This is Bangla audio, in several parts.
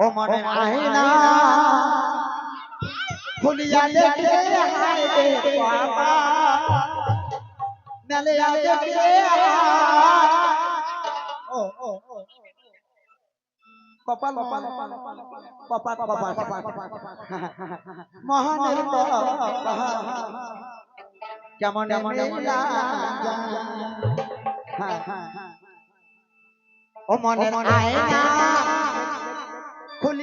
ও মনে আয়না খুলিয়া দেখে হায় রে বাবা। মেলিয়া দেখে ও ও ও কপাল কপাল কপাল কপাল কপাল মহানের কেমন কেমন ও মনে আয়না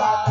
God.